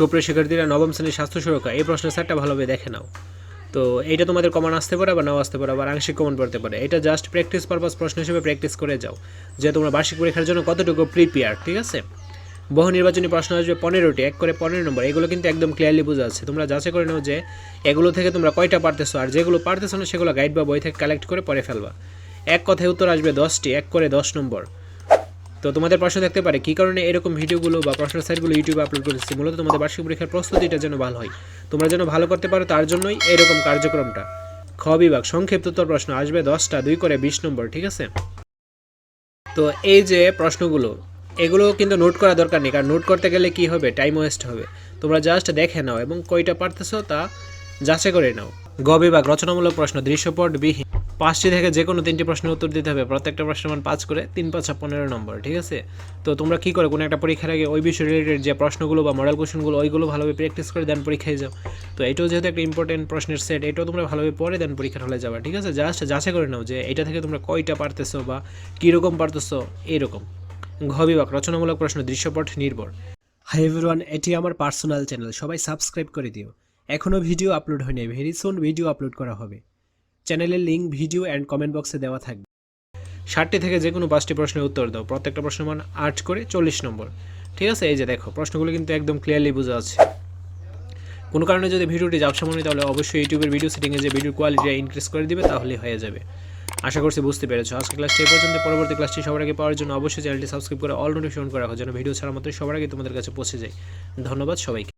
সুপ্রিয় শিক্ষার্থীরা, নবম শ্রেণির স্বাস্থ্য সুরক্ষা, এই প্রশ্নের স্যারটা ভালোভাবে দেখে নাও। তো এইটা তোমাদের কমন আসতে পারে বা নাও আসতে পারে, আবার আংশিক কমন পড়তে পারে। এটা জাস্ট প্র্যাকটিস পারপাস প্রশ্ন হিসেবে প্র্যাকটিস করে যাও, যে তোমরা বার্ষিক পরীক্ষার জন্য কতটুকু প্রিপেয়ার ঠিক আছে? বহু নির্বাচনী প্রশ্ন আসবে পনেরোটি, এক করে পনেরো নম্বর, এগুলো কিন্তু একদম ক্লিয়ারলি বোঝা যাচ্ছে। তোমরা যাচাই করে নাও যে এগুলো থেকে তোমরা কয়টা পারতেছো, আর যেগুলো পারতেছো না, সেগুলো গাইড বা বই থেকে কালেক্ট করে পরে ফেলবা। এক কথায় উত্তর আসবে দশটি, এক করে দশ নম্বর। তো তোমাদের প্রশ্ন থাকতে পারে, কী কারণে এরকম ভিডিওগুলো বা প্রশ্ন সাইটগুলো ইউটিউবে আপলোড করেছি? মূলত তোমাদের বার্ষিক পরীক্ষার প্রস্তুতিটা যেন ভালো হয়। তোমরা যেন ভালো করতে পারো, তার জন্যই এরকম কার্যক্রমটা। খ বিভাগ, সংক্ষিপ্ত উত্তর প্রশ্ন, আসবে দশটা, দুই করে বিশ নম্বর, ঠিক আছে? তো এই যে প্রশ্নগুলো, এগুলো কিন্তু নোট করা দরকার নেই, কারণ নোট করতে গেলে কি হবে? টাইম ওয়েস্ট হবে। তোমরা জাস্ট দেখে নাও এবং কয়টা পারতেছো তা যাচাই করে নাও। গ বিভাগ, রচনামূলক প্রশ্ন দৃশ্যপট বিহীন পাঁচটি থেকে যে কোনো তিনটি প্রশ্নের উত্তর দিতে হবে। প্রত্যেকটা প্রশ্নের মান পাঁচ করে, তিন, পাঁচ পনেরো নম্বর, ঠিক আছে? তো তোমরা কি করে, কোনো একটা পরীক্ষার আগে ওই বিষয় রিলেটেড যে প্রশ্নগুলো বা মডেল কোশ্চেনগুলো ওইগুলো ভালোভাবে প্র্যাকটিস করে দেন পরীক্ষায় যাও। তো এটাও যেহেতু একটা ইম্পর্টেন্ট প্রশ্নের সেট এটাও তোমরা ভালোভাবে পরে দেন পরীক্ষার হলে যাবা, ঠিক আছে? জাস্ট যাচাই করে নাও যে এটা থেকে তোমরা কয়টা পারতেছো বা কীরকম পারতেছো এইরকম ঘ বিভাগ, রচনামূলক প্রশ্ন, দৃশ্যপট নির্ভর। হাই এভরিওয়ান এটি আমার পার্সোনাল চ্যানেল সবাই সাবস্ক্রাইব করে দিও। এখনও ভিডিও আপলোড হয়নি ভেরি সুন ভিডিও আপলোড করা হবে। চ্যানেলের লিঙ্ক ভিডিও অ্যান্ড কমেন্ট বক্সে দেওয়া থাকবে। ষাটটি থেকে যে কোনো পাঁচটি প্রশ্নের উত্তর দাও। প্রত্যেকটা প্রশ্নের মান আট করে চল্লিশ নম্বর। ঠিক আছে? এই যে দেখো, প্রশ্নগুলো কিন্তু একদম ক্লিয়ারলি বোঝা আছে কোনো কারণে যদি ভিডিওটি যাবসা মনে তাহলে অবশ্যই ইউটিউবের ভিডিও সেটিংয়ে যে ভিডিওর কোয়ালিটিটা ইনক্রিজ করে দিবে, তাহলেই হয়ে যাবে। আশা করছি বুঝতে পেরেছ। আজকে ক্লাসটি এই পর্যন্ত। পরবর্তী ক্লাসটি সবার আগে পাওয়ার জন্য অবশ্যই চ্যানেলটি সাবস্ক্রাইব করে অল নোটিফিকেশন করে রাখো, যেন ভিডিও ছাড়া মতো সবার আগে তোমাদের কাছে পৌঁছে যায়। ধন্যবাদ সবাইকে।